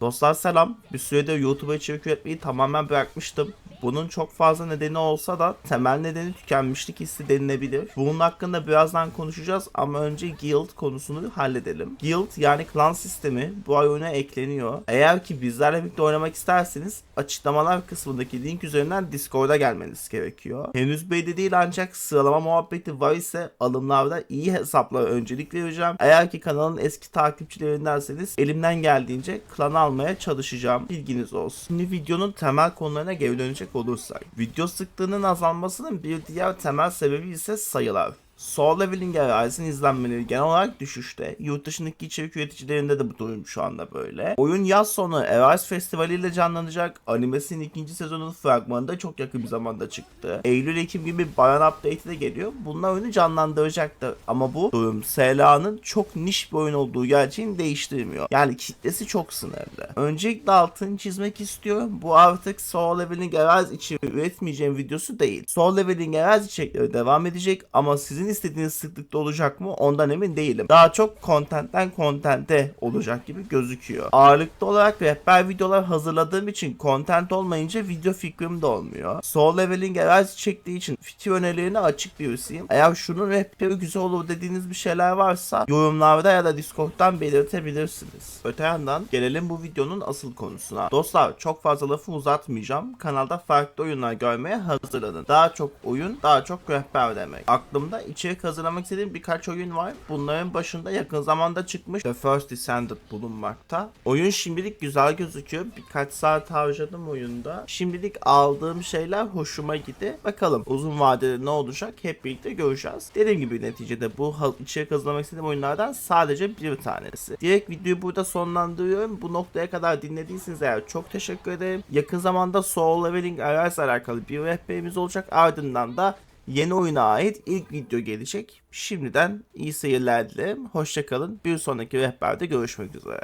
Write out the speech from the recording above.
Dostlar selam. Bir süredir YouTube'a içerik üretmeyi tamamen bırakmıştım. Bunun çok fazla nedeni olsa da temel nedeni tükenmişlik hissi denilebilir. Bunun hakkında birazdan konuşacağız ama önce Guild konusunu halledelim. Guild yani klan sistemi bu ay oyuna ekleniyor. Eğer ki bizlerle birlikte oynamak isterseniz açıklamalar kısmındaki link üzerinden Discord'a gelmeniz gerekiyor. Henüz belli değil ancak sıralama muhabbeti var ise alımlarda iyi hesaplara öncelik vereceğim. Eğer ki kanalın eski takipçilerindenseniz elimden geldiğince klan almaya çalışacağım. Bilginiz olsun. Şimdi videonun temel konularına geri dönecek olursak. Video sıklığının azalmasının bir diğer temel sebebi ise sayılar. Soul Leveling Aris'in izlenmeleri genel olarak düşüşte. Yurt dışındaki içerik üreticilerinde de bu durum şu anda böyle. Oyun yaz sonu Aris Festivali ile canlanacak. Animesinin ikinci sezonunun fragmanı da çok yakın bir zamanda çıktı. Eylül-Ekim gibi Bayan Update de geliyor. Bunlar oyunu canlandıracaktır. Ama bu durum SLA'nın çok niş bir oyun olduğu gerçeğini değiştirmiyor. Yani kitlesi çok sınırlı. Öncelikle altını çizmek istiyorum. Bu artık Soul Leveling Arise için üretmeyeceğim videosu değil. Soul Leveling Arise içerikleri devam edecek ama sizin istediğiniz sıklıkta olacak mı ondan emin değilim. Daha çok contentten contente olacak gibi gözüküyor. Ağırlıklı olarak rehber videolar hazırladığım için content olmayınca video fikrim de olmuyor. Soul Leveling Arise çektiği için fikir önerilerine açık birisiyim. Eğer şunun rehberi güzel olur dediğiniz bir şeyler varsa yorumlarda ya da Discord'dan belirtebilirsiniz. Öte yandan gelelim bu videonun asıl konusuna. Dostlar çok fazla lafı uzatmayacağım. Kanalda farklı oyunlar görmeye hazırlanın. Daha çok oyun, daha çok rehber demek. Aklımda içerik hazırlamak istediğim birkaç oyun var. Bunların başında yakın zamanda çıkmış The First Descended bulunmakta. Oyun şimdilik güzel gözüküyor. Birkaç saat harcadım oyunda. Şimdilik aldığım şeyler hoşuma gitti. Bakalım uzun vadede ne olacak hep birlikte göreceğiz. Dediğim gibi neticede bu içerik hazırlamak istediğim oyunlardan sadece bir tanesi. Direkt videoyu burada sonlandırıyorum. Bu noktaya kadar dinlediyseniz eğer çok teşekkür ederim. Yakın zamanda Soul Leveling Arise alakalı bir rehberimiz olacak. Ardından da yeni oyuna ait ilk video gelecek. Şimdiden iyi seyirler dilerim. Hoşçakalın. Bir sonraki rehberde görüşmek üzere.